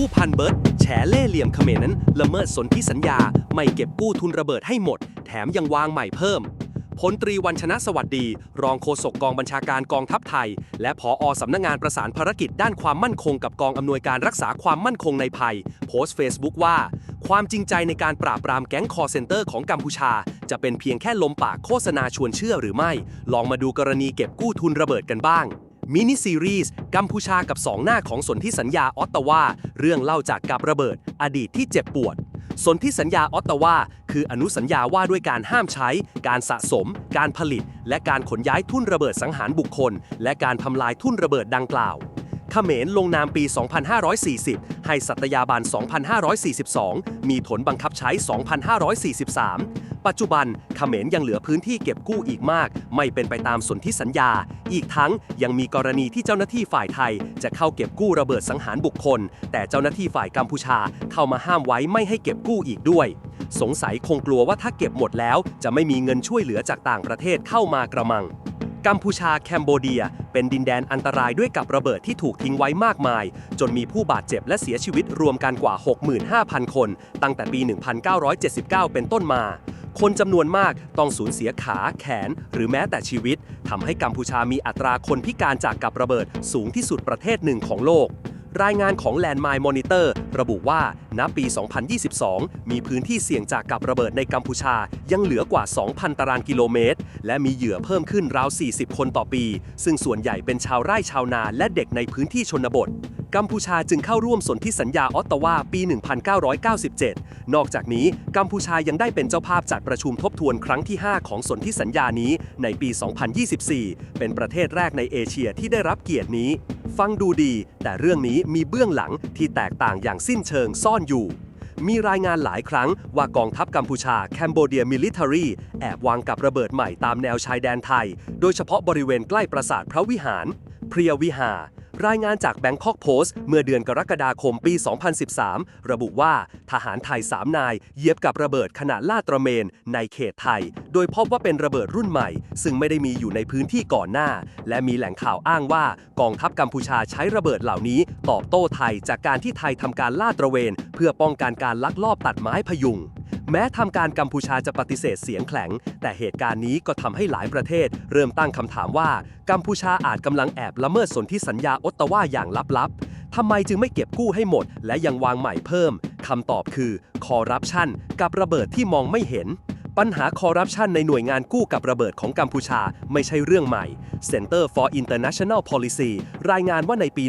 ผู้พันเบิร์ตแฉเล่เหลี่ยมเขมรนั้น ละเมิดสนธิสัญญา ไม่เก็บกู้ทุนระเบิดให้หมด แถมยังวางใหม่เพิ่มพลตรีวันชนะสวัสดี รองโฆษกกองบัญชาการกองทัพไทย และผออสำนักงานประสานภารกิจด้านความมั่นคงกับกองอำนวยการรักษาความมั่นคงในภัย โพสต์เฟซบุ๊กว่า ความจริงใจในการปราบปรามแก๊งคอเซนเตอร์ของกัมพูชา จะเป็นเพียงแค่ลมปากโฆษณาชวนเชื่อหรือไม่ ลองมาดูกรณีเก็บกู้ทุนระเบิดกันบ้าง มินิซีรีส์กัมพูชากับสองหน้าของสนธิสัญญาออตตาวา เรื่องเล่าจากกับระเบิด อดีตที่เจ็บปวด สนธิสัญญาออตตาวา คืออนุสัญญาว่าด้วยการห้ามใช้ การสะสม การผลิต และการขนย้ายทุ่นระเบิดสังหารบุคคล และการทำลายทุ่นระเบิดดังกล่าวเขมรลงนามปี 2540 ให้สัตยาบัน 2542 มีผลบังคับใช้ 2543 ปัจจุบันเขมรยังเหลือพื้นที่เก็บกู้อีกมาก ไม่เป็นไปตามสนธิสัญญา อีกทั้งยังมีกรณีที่เจ้าหน้าที่ฝ่ายไทย จะเข้าเก็บกู้ระเบิดสังหารบุคคล แต่เจ้าหน้าที่ฝ่ายกัมพูชาเข้ามาห้ามไว้ไม่ให้เก็บกู้อีกด้วย สงสัยคงกลัวว่าถ้าเก็บหมดแล้ว จะไม่มีเงินช่วยเหลือจากต่างประเทศเข้ามากระมังกัมพูชาแคนโบเดีย เป็นดินแดนอันตรายด้วยกับระเบิดที่ถูกทิ้งไว้มากมาย จนมีผู้บาดเจ็บและเสียชีวิตรวมกันกว่า 65,000 คน ตั้งแต่ปี 1979 เป็นต้นมา คนจำนวนมากต้องสูญเสียขาแขน หรือแม้แต่ชีวิตทำให้กัมพูชามีอัตราคนพิการจากกับระเบิดสูงที่สุดประเทศหนึ่งของโลก รายงานของ Landmine Monitor ระบุว่า ณ ปี 2022 มีพื้นที่เสี่ยงจากกับระเบิดในกัมพูชา ยังเหลือกว่า 2,000 ตารางกิโลเมตร และมีเหยื่อเพิ่มขึ้นราว 40 คนต่อปี ซึ่งส่วนใหญ่เป็นชาวไร่ชาวนาและเด็กในพื้นที่ชนบทกัมพูชาจึงเข้าร่วมสนธิสัญญาออตตาวาปี 1997 นอกจากนี้ กัมพูชายังได้เป็นเจ้าภาพจัดประชุมทบทวนครั้งที่ 5 ของสนธิสัญญานี้ในปี 2024 เป็นประเทศแรกในเอเชียที่ได้รับเกียรตินี้ ฟังดูดี แต่เรื่องนี้มีเบื้องหลังที่แตกต่างอย่างสิ้นเชิงซ่อนอยู่ มีรายงานหลายครั้งว่ากองทัพกัมพูชาแคนโบเดียมิลิเ a รีแอบวางกับระเบิดใหม่ตามแนวชายแดนไทย โดยเฉพาะบริเวณใกล้ปราสาทพระวิหาร เพรียวิหา รายงานจากแบงคอกโพสต์เมื่อเดือนกรกฎาคมปี 2013 ระบุว่าทหารไทย 3 นายเหยียบกับระเบิดขณะลาดตระเมนในเขตไทย โดยพบว่าเป็นระเบิดรุ่นใหม่ ซึ่งไม่ได้มีอยู่ในพื้นที่ก่อนหน้า และมีแหล่งข่าวอ้างว่ากองทัพกัมพูชาใช้ระเบิดเหล่านี้ ตอบโต้ไทยจากการที่ไทยทำการลาดตระเวน เพื่อป้องกันการลักลอบตัดไม้พยุง แม้ทำการกัมพูชาจะปฏิเสธเสียงแข็ง แต่เหตุการณ์นี้ก็ทำให้หลายประเทศ เริ่มตั้งคำถามว่า กัมพูชาอาจกำลังแอบละเมิดสนธิสัญญาออตตาวาอย่างลับๆทำไมจึงไม่เก็บกู้ให้หมด และยังวางใหม่เพิ่มคำตอบคือคอร์รัปชันกับระเบิดที่มองไม่เห็น ปัญหาคอร์รัปชันในหน่วยงานกู้กับระเบิดของกัมพูชาไม่ใช่เรื่องใหม่ Center for International Policy รายงานว่าในปี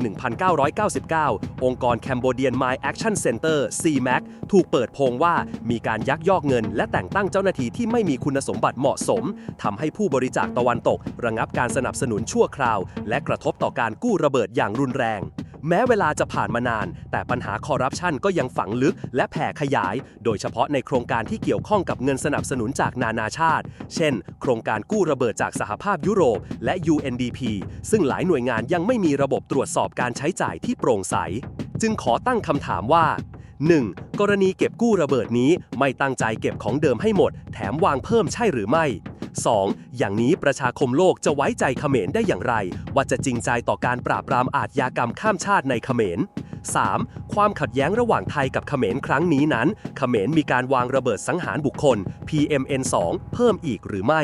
1999 องค์กร Cambodian Mine Action Center CMAC ถูกเปิดโพงว่ามีการยักยอกเงิน และแต่งตั้งเจ้าหน้าที่ที่ไม่มีคุณสมบัติเหมาะสมทำให้ผู้บริจาคตะวันตก ระงับการสนับสนุนชั่วคราว และกระทบต่อการกู้ระเบิดอย่างรุนแรง แม้เวลาจะผ่านมานาน แต่ปัญหาคอร์รัปชันก็ยังฝังลึกและแผ่ขยาย โดยเฉพาะในโครงการที่เกี่ยวข้องกับเงินสนับสนุนจากนานาชาติ เช่น โครงการกู้ระเบิดจากสหภาพยุโรป และ UNDP ซึ่งหลายหน่วยงานยังไม่มีระบบตรวจสอบการใช้จ่ายที่โปร่งใส จึงขอตั้งคำถามว่า 1. กรณีเก็บกู้ระเบิดนี้ไม่ตั้งใจเก็บของเดิมให้หมด แถมวางเพิ่มใช่หรือไม่ 2. อย่างนี้ประชาคมโลกจะไว้ใจเขมรได้อย่างไร ว่าจะจริงใจต่อการปราบปรามอาชญากรรมข้ามชาติในเขมร 3. ความขัดแย้งระหว่างไทยกับเขมรครั้งนี้นั้น เขมรมีการวางระเบิดสังหารบุคคล PMN2 เพิ่มอีกหรือไม่